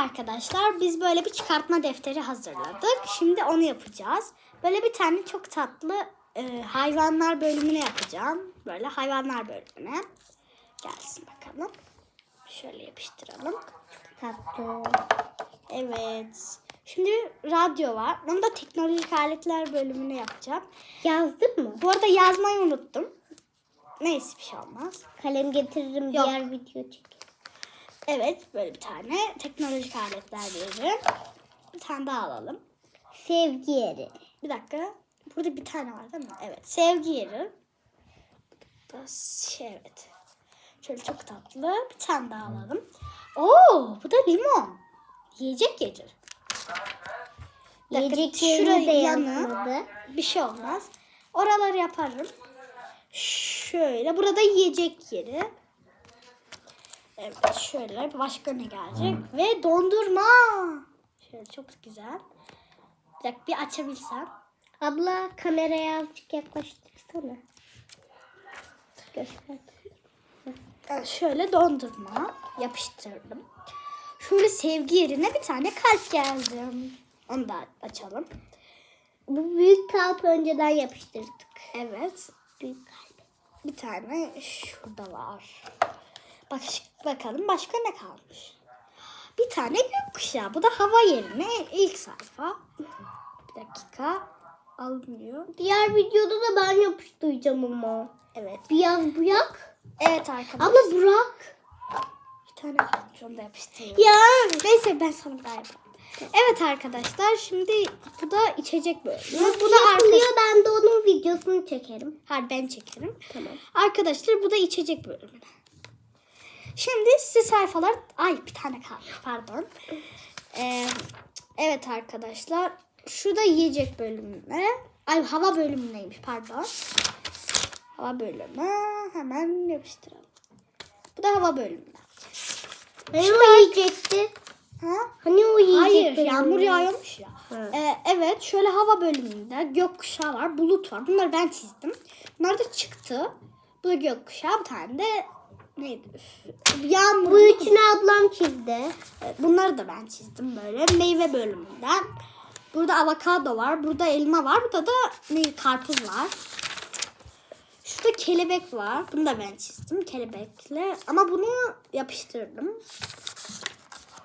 arkadaşlar biz böyle bir çıkartma defteri hazırladık. Şimdi onu yapacağız. Böyle bir tane çok tatlı e, hayvanlar bölümüne yapacağım. Böyle hayvanlar bölümüne. Gelsin bakalım. Şöyle yapıştıralım. Tatlı. Evet. Şimdi radyo var. Onu da teknolojik aletler bölümüne yapacağım. Yazdın mı? Bu arada yazmayı unuttum. Neyse bir şey olmaz. Kalem getiririm Yok. diğer video çek. Evet böyle bir tane teknolojik aletler bölümü. Bir tane daha alalım. Sevgi yeri. Bir dakika. Burada bir tane var değil mi? Evet. Sevgi yeri. Bu da şey, evet. Şöyle çok tatlı. Bir tane daha alalım. Oo, bu da limon. Yiyecek dakika, Yiyecek yerini de yazmadı. Bir şey olmaz. Oraları yaparım. Şöyle. Burada yiyecek yeri. Evet şöyle. Başka ne gelecek? Ve dondurma. Şöyle çok güzel. Bir dakika bir açabilsem. Abla kameraya azıcık yaklaştırsana. Göster. Şöyle dondurma yapıştırdım. Şöyle sevgi yerine bir tane kalp geldi. Onu da açalım. Bu büyük kalp önceden yapıştırdık. Evet. Büyük kalp. Bir tane şurada var. Bak bakalım başka ne kalmış? Bir tane gökkuşağı. Bu da hava yerine ilk sayfa. Bir dakika. Alınmıyor. Diğer videoda da ben yapıştıracağım ama. Evet. Biraz bırak. Evet arkadaşlar. Abla bırak. Bir tane kalmış. Onu da yapıştırıyorum. Ya. Neyse ben sana daha yaparım. Evet arkadaşlar şimdi bu da içecek bölümü. Bu Bu da da arkası. ben de onun videosunu çekerim. Hayır ben çekerim. Tamam. Arkadaşlar bu da içecek bölümü. Şimdi size sayfalar... Ay bir tane kalmış pardon. Ee, evet arkadaşlar. Şu da yiyecek bölümüne. Ay hava bölümündeymiş pardon. Hava bölümü. Hemen yapıştıralım. Bu da hava bölümü. Hani o yiyecekti? Ha? Hani o yiyecek Hayır benim? yağmur yağıyormuş ya. Ee, evet şöyle hava bölümünde gökkuşağı var, bulut var. Bunları ben çizdim. Bunlar da çıktı. Bu da gökkuşağı bir tane de neydi? Yağmur. Bu üçünü ablam çizdi. Bunları da ben çizdim böyle meyve bölümünden. Burada avokado var, burada elma var, burada da ne karpuz var. Şurada kelebek var. Bunu da ben çizdim kelebekle. Ama bunu yapıştırdım.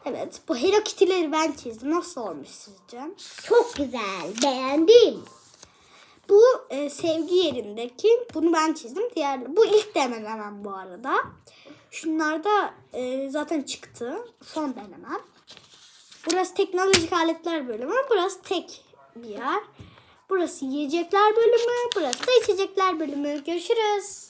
Evet, bu Hello Kitty'leri ben çizdim. Nasıl olmuş sizce? Çok güzel. Beğendim. Bu e, sevgi yerindeki bunu ben çizdim. Diğer bu ilk denemem bu arada. Şunlar da e, zaten çıktı. Son denemem. Burası teknolojik aletler bölümü. Burası tek bir yer. Burası yiyecekler bölümü. Burası da içecekler bölümü. Görüşürüz.